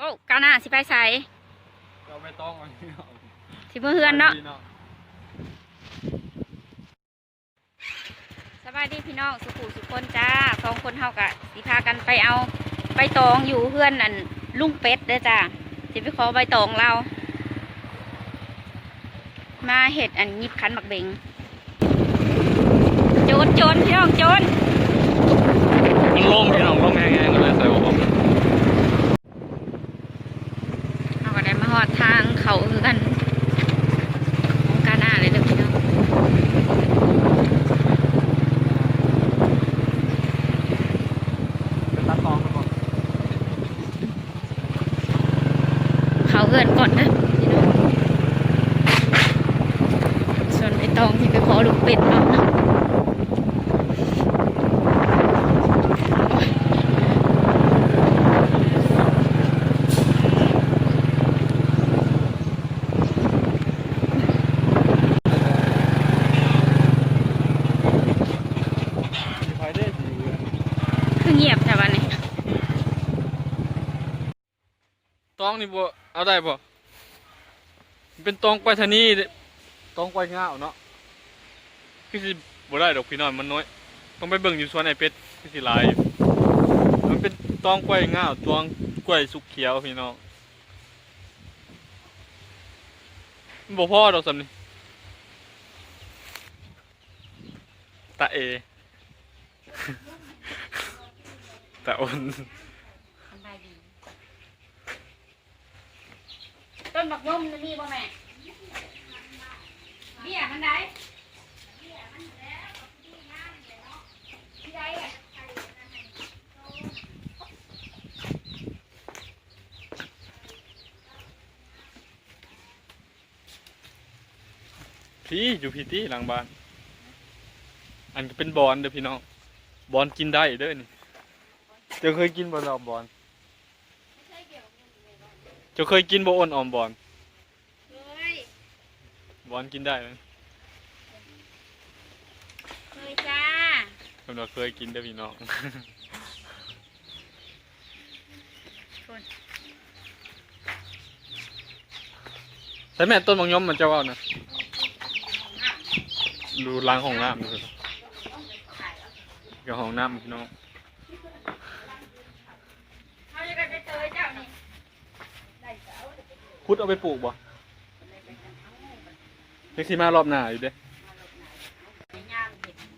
โอ้ก้าวหน้าสิไปใส่เราไม่ต้องอันนี้เอาสิมือเฮือนเนาะสบายดีพี่น้องสุขุสุขคนจ้าสองคนเฮากะสิพากันไปเอาใบตองอยู่เฮือนอันลุงเป็ดเด้อจ้าสิไปขอใบตองเรา มาเห็ดอันยิบขันหมักเบงโจรโจรพี่น้องโจรมันล่มพี่น้องล่มแห้งๆเลยใส่หัวผม เราก็ได้มาห อดทางเขาคือกันของกาหน้าเลยเด้อพี่น้องเป็นตาตองครับผมเขาเกินก่อนนะพี่น้องส่วนไอ้ตองที่ไปขอลูกเป็ดเอานะ มีไฟได้ดีเลย คือเงียบแต่วันนี้ ต องนี่บ่เอาได้บ่เป็นตองไปทนีเด้ตองไปง่าวเนาะคือสิบ่ได้ดอกพี่น้องมันน้อย ต้องไปเบิ่งอยู่สวนไอเป็ดคือสิหลายมันเป็นตองกล้วยง่าวตองกล้วยสุกเขียวพี่น้องมันบ่พอดอกสำนี่ตาเอ ตาอ้น ต้นบักย่อมนี่มีบ่แม่เบี้ยมันได้พี่อยู่พี่ตี้หลังบ้าน อันก็เป็นบอลเด้อพี่น้องบอลกินได้เด้อนี่เจะเคยกินบอลออบอล จะเคยกินบ่อ้นออมบอลเฮ้ยบอลกินได้ไหมเคยจ้าผมเราเคยกินเด้อพี่น้องใช่แม่ต้นบางยมมันจะว่านะดูล้างห้องน้ำดูสิกับห้องน้ำพี่น้อง เขาจะไปเจอเจ้านี่ พุดเอาไปปลูกบ่เล็กซี่มารอบหน้าอยู่เด้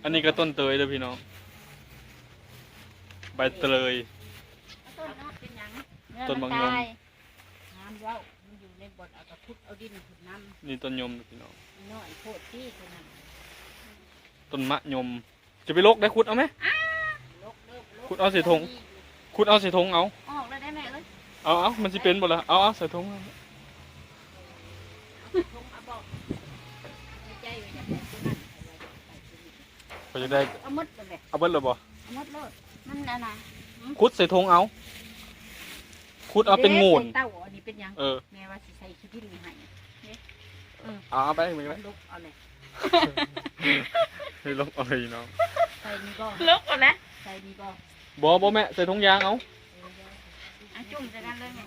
อันนี้ก็ต้นเตยเด้อพี่น้อง ใบเตย ต้นเนาะเป็นหยังต้นบางยม น้ำเว้ามันอยู่ในบดเอากระพุดเอาดินขุดน้นี่ต้นยมเด้อพี่น้องำน้อยโพดที่ตัวนั้นต้นมะยม จะไปลกได้ขุดเอาไหม ลกเลิกลกขุดเอาใส่ถุง ขุดเอาใส่ถุงเอา ออกเลยได้ไหมเอ้ยเอาเอามันสิเป็นบ่ล่ะเอาเอาใส่ถุงเอาทงเอา เอาไว้ใส่ตัวนี้ไปจะได้เอาหมดเลยแหละเอาเบิดเลยบ่เอาหมดเลยมันน่ะนะขุดใส่ถุงเอาขุดเอาเป็นงูนใส่เต้าอันนี้เป็นหยังเออแม่ว่าสิใส่ขี้ดินให้เอาเอาไปมึงเลยลกเอาเลยให้ลกเอาเลยพี่น้องใส่นี่ก็ลุกก่อนนะใส่นี่ก็บ่บ่แม่ใส่ถุงยางเอาอะจุ่มจากกันเลยแม่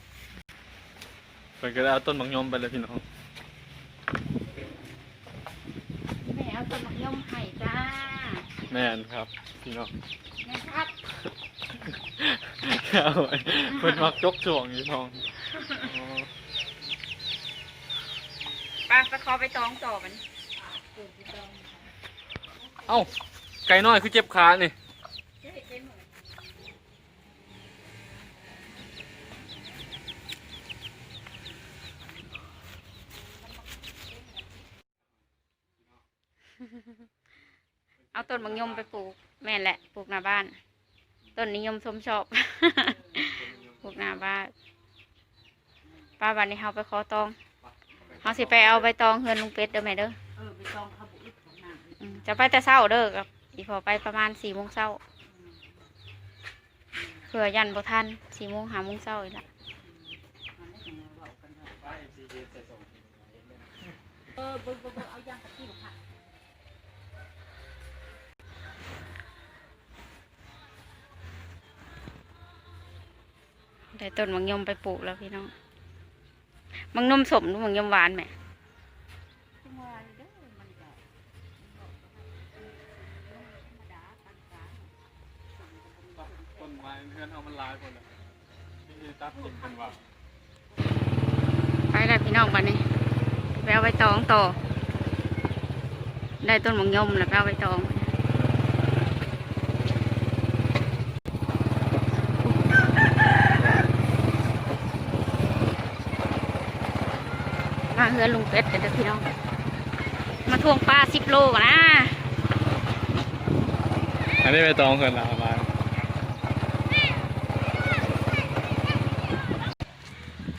เพิ่นก็ได้เอาต้นบางยมไปเลยพี่น้องแม่เอาต้นบักย่อมให้จ้า แม่นครับพี่น้องแม่ครับเอาไว้เพิ่นมักจกช่วงอยู่ท้องอ๋อไปไปขอไปตองต่อมัน เอ้าไก่น้อยคือเจ็บขานี่ เอาต้น บางยมไปปลูก แม่นแหละปลูกหน้าบ้าน ต้นนิยมชมชอบ ปลูกหน้าบ้านป้าวันนี้เฮาไปขอตองเฮาสิไปเอาใบตองเฮือนลุงเป็ดเด้อแม่เด้อเออไปตองเขาบุกของน้ำอืมจะไปแต่เช้าเด้อกับอีพอไปประมาณสี่โมงเช้าเผื่อยันบ่ทันสี่โมงห้าโมงเช้าอีกละเออเบิ่งเบิ่งเบิ่งเอาย่างกะทิค่ะ ได้ต้นมังยมไปปลูกแล้วพี่น้องมังนมสมหรือมังยมหวานไหมจังหวะนี้เด้อมันก็ธรรมดาปานกลางต้นไม้เพื่อนเอามันลายคนละที่ตัดติดกันว่าไปแล้วพี่น้องบัดนี้ไปเอาใบตองต่อได้ต้นมังยมแล้วก็เอาใบตอง มาเฮือนลุงเป็ดเดี๋ยวพี่น้อง มาทวงปลาสิบโลก่อนนะ อันนี้ไปตองเกินละมา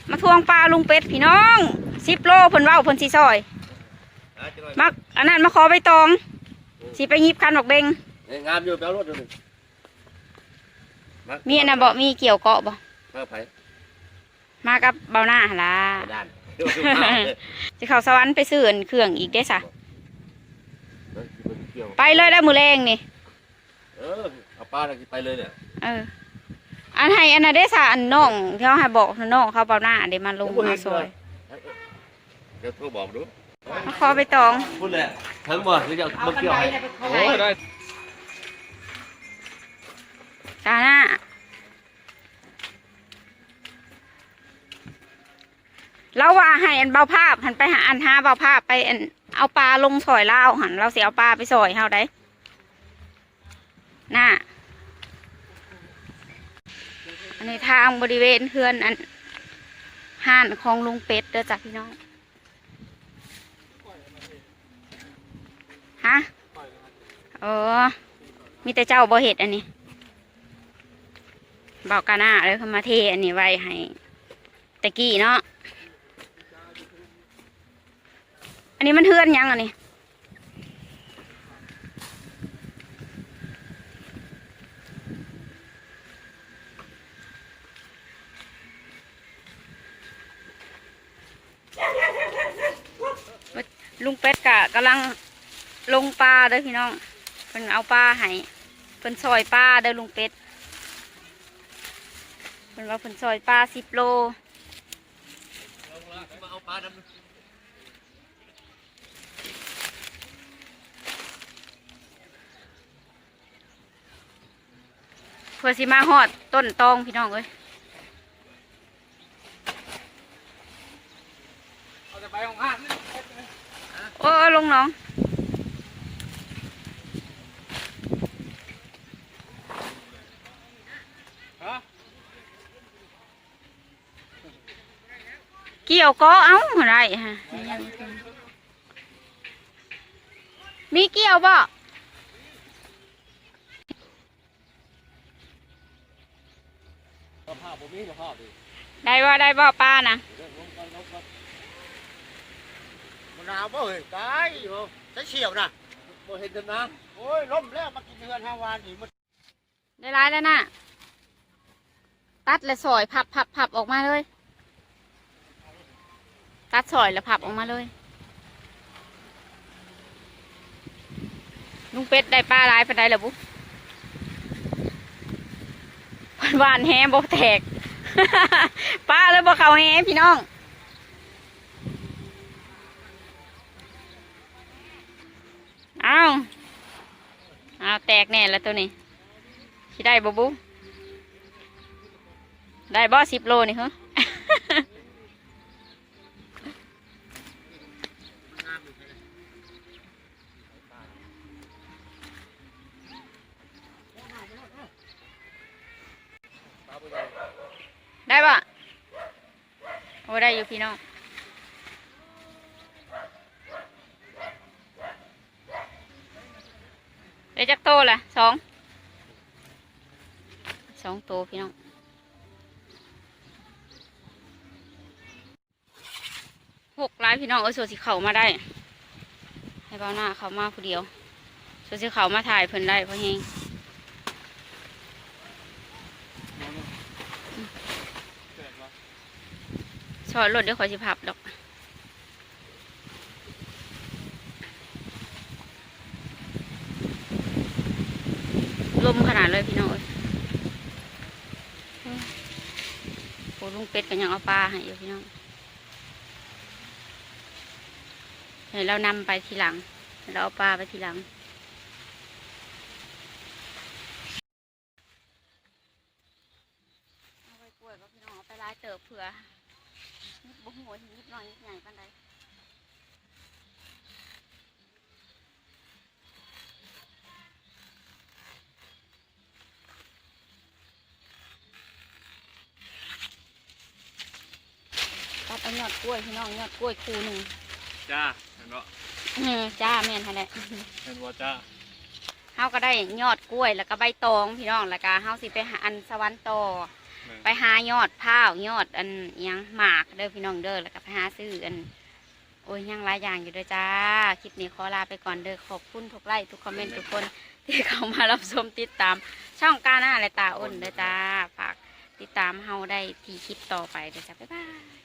มาทวงปลาลุงเป็ดพี่น้องสิบโลเพิ่นเว่าเพิ่นสีซอยมักอันนั้นมาขอใบตองสิไปหยิบคันดอกเบงงามอยู่แปลรถอยู่นี่มีอันน่ะบ่มีเกี่ยวเกาะบ่มาไผมากับเบาหน้าหั่นล่ะ กระดานเดี๋ยวดูภาพเลยสิเข้าสวรรค์ไปซื้ออันเครื่องอีกได้สะเออมันเกี่ยวไปเลยได้อมือแรงนี่ เออเอาปลาอะไรไปเลยเนี่ย เออ อันให้อันน่ะได้สะอันน้องที่เขาให้บอกน้องเขาเบาหน้าเดี๋ยวมาลงมาซอยเดี๋ยวโทรบอกดูมาขอใบตองพูดเลยทั้งหมดหรือจะเอามากันเกี่ยวไดให้น่ะไปขอโอ้ยได้จ้าหน้า เราว่าให้อันเบาภาพหันไปหาอันหาเบาภาพไปอันเอาปลาลงซอยเล่าหันเราเสียเอาปลาไปซอยเฮาได้น่าอันนี้ทางบริเวณเฮือนอันห้านของลุงเป็ดเด้อจ้ะพี่น้องฮะเออมีแต่เจ้าบ่เห็ดอันนี้บอกกาหน้าเลยเขามาเทอันนี้ไว้ให้ตะกี้เนาะ อันนี้มันเฮือนยังอันนี้ลุงเป็ดกะกำลังลงปลาเด้อพี่น้องเพิ่นเอาปลาให้เพิ่นซอยปลาเด้อลุงเป็ดเพิ่นว่าเพิ่นซอยปลาสิบโลมาเอาปลาดำ พื่อสิมาหอดต้นตองพี่น้องเอ้ยเอาจะไปของห้างโอ้ลงน้องเกี่ยวก็เอาอะไรฮะมีเกี่ยวบ่ กระเพาะผมมีกระเพาะดิ ได้บ่ได้บ่ป้านะมันหนาวบ่เฮ้ยตายบ่ใช้เฉียวนะบ่เห็นกันนะโอ้ยล่มแล้วมากินเดือนห้าวานนี่มันได้ร้ายแล้วนะตัดและสอยพับพับพับออกมาเลย ตัดสอยแล้วพับออกมาเลยลุงเป็ดได้ปลาร้ายไปได้หรือบุเพิ่นหวานแฮบ่แตก ป้าเลยบ่เขาแฮพี่น้อง เอาเอาแตกแน่แล้วตัวนี้ที่ได้บ่บุ ได้บ่สิบโลนี่เหรอ พี่น้องได้จักโตละสองสองโตพี่น้องหกร้ายพี่น้องเออส่วนสีเขามาได้ ให้เบ้าหน้าเขามาผู้เดียว ส่วนสีเขามาถ่ายเพิ่นได้เพราะเฮง ชอดรถเดี๋ยวขอสิพับดอกลมขนาดเลยพี่น้องเอ้ยลุงเป็ดก็ยังเอาปลาให้อยู่พี่น้องเดี๋ยวเรานำไปทีหลัง เราเอาปลาไปทีหลัง เอาไปกล้วยก็พี่น้องเอาไปลายเติบเผื่อ นิดบ่หัวานิดหน่อยนิดใหญ่ปานใดตัดเอายอดกล้วยพี่น้องยอดกล้วยคูหนึ่งจ้าเห็นบ่เออจ้าแม่นหั่นแหละ เห็นบ่จ้าเฮาก็ได้ยอดกล้วยแล้วก็ใบตองพี่น้องแล้วก็เฮาสิไปหาอันสวรรค์ต่อแม่น ไปหายอดผ้ายอดอันอยังหมากเด้อพี่น้องเด้อแล้วก็ไปหาซื้ออัน โอ้ยยังหลายอย่างอยู่เด้อจ้า คลิปนี้ขอลาไปก่อนเด้อขอบคุณทุกไลค์ทุกคอมเมนต์ทุกคนที่เข้ามารับชมติดตาม ช่องก้าหน้าและตาอ้นเด้อจ้าฝากติดตามเฮาได้ที่คลิปต่อไปเด้อจ้าบ๊ายบาย